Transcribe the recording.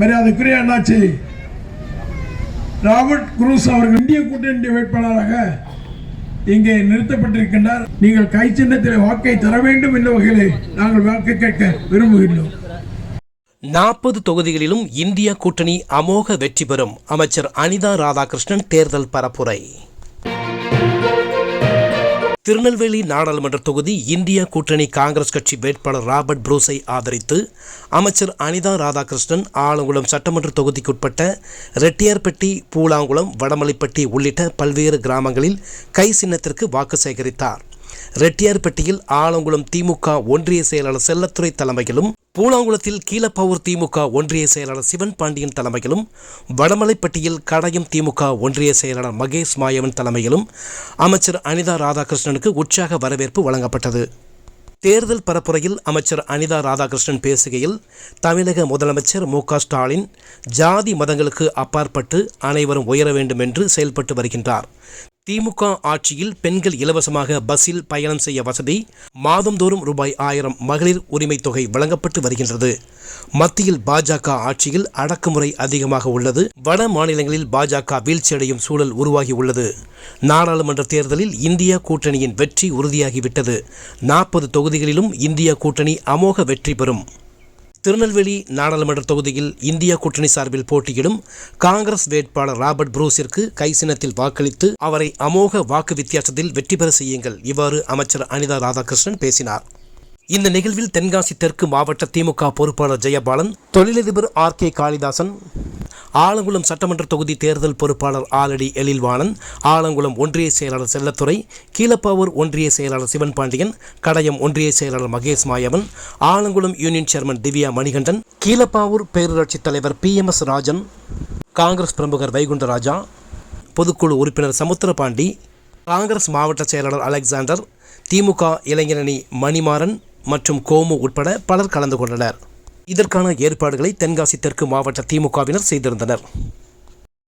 மரியாதைக்குரிய அண்ணாச்சி Robert cruise அவர்கள் இந்திய கூட்டணி வேட்பாளராக இங்கே நிறுத்தப்பட்டிருக்கின்றார். நீங்கள் கை சின்னத்தில் வாக்கை தர வேண்டும் என்ற வகையிலே நாங்கள் வாக்கு கேட்க விரும்புகின்றோம். நாற்பது தொகுதிகளிலும் இந்திய கூட்டணி அமோக வெற்றி பெறும். அமைச்சர் அனிதா ராதாகிருஷ்ணன் தேர்தல் பரப்புரை. திருநெல்வேலி நாடாளுமன்ற தொகுதி இந்தியா கூட்டணி காங்கிரஸ் கட்சி வேட்பாளர் ராபர்ட் ப்ரூஸை ஆதரித்து அமைச்சர் அனிதா ராதாகிருஷ்ணன் ஆலங்குளம் சட்டமன்ற தொகுதிக்குட்பட்ட ரெட்டியார்பட்டி பூலாங்குளம் வடமலைப்பட்டி உள்ளிட்ட பல்வேறு கிராமங்களில் கை சின்னத்திற்கு வாக்கு சேகரித்தார். ரெட்டியார்பட்டியில் ஆலங்குளம் திமுக ஒன்றிய செயலாளர் செல்லத்துறை தலைமையிலும் பூலாங்குளத்தில் கீழப்பாவூர் திமுக ஒன்றிய செயலாளர் சிவன் பாண்டியன் தலைமையிலும் வடமலைப்பட்டியில் கடையம் திமுக ஒன்றிய செயலாளர் மகேஷ் மாயவன் தலைமையிலும் அமைச்சர் அனிதா ராதாகிருஷ்ணனுக்கு உற்சாக வரவேற்பு வழங்கப்பட்டது. தேர்தல் பரப்புரையில் அமைச்சர் அனிதா ராதாகிருஷ்ணன் பேசுகையில் தமிழக முதலமைச்சர் மு க ஸ்டாலின் ஜாதி மதங்களுக்கு அப்பாற்பட்டு அனைவரும் உயர வேண்டும் என்று செயல்பட்டு வருகின்றார். திமுக ஆட்சியில் பெண்கள் இலவசமாக பஸ்ஸில் பயணம் செய்ய வசதி மாதந்தோறும் ரூபாய் ஆயிரம் மகளிர் உரிமை தொகை வழங்கப்பட்டு வருகின்றது. மத்தியில் பாஜக ஆட்சியில் அடக்குமுறை அதிகமாக உள்ளது. வட மாநிலங்களில் பாஜக வீழ்ச்சியடையும் சூழல் உருவாகி உள்ளது. நாடாளுமன்ற தேர்தலில் இந்தியா கூட்டணியின் வெற்றி உறுதியாகிவிட்டது. நாற்பது தொகுதிகளிலும் இந்தியா கூட்டணி அமோக வெற்றி பெறும். திருநெல்வேலி நாடாளுமன்ற தொகுதியில் இந்தியா கூட்டணி சார்பில் போட்டியிடும் காங்கிரஸ் வேட்பாளர் ராபர்ட் புரூஸிற்கு கை சின்னத்தில் வாக்களித்து அவரை அமோக வாக்கு வித்தியாசத்தில் வெற்றி பெற செய்யுங்கள். இவ்வாறு அமைச்சர் அனிதா ராதாகிருஷ்ணன் பேசினார். இந்த நிகழ்வில் தென்காசி தெற்கு மாவட்ட திமுக பொறுப்பாளர் ஜெயபாலன் தொழிலதிபர் ஆர் கே காளிதாசன் ஆலங்குளம் சட்டமன்ற தொகுதி தேர்தல் பொறுப்பாளர் ஆலடி எழில்வாணன் ஆலங்குளம் ஒன்றிய செயலாளர் செல்லத்துறை கீழப்பாவூர் ஒன்றிய செயலாளர் சிவன் பாண்டியன் கடையம் ஒன்றிய செயலாளர் மகேஷ் மாயவன் ஆலங்குளம் யூனியன் சேர்மன் திவ்யா மணிகண்டன் கீழப்பாவூர் பேரூராட்சி தலைவர் P M S Rajan Congress பிரமுகர் வைகுண்டராஜா பொதுக்குழு உறுப்பினர் சமுத்திரபாண்டி காங்கிரஸ் மாவட்ட செயலாளர் அலெக்சாண்டர் திமுக இளைஞரணி மணிமாறன் மற்றும் கோமு உட்பட பலர் கலந்து கொண்டனர். இதற்கான ஏற்பாடுகளை தென்காசி தெற்கு மாவட்ட திமுகவினர் செய்திருந்தனர்.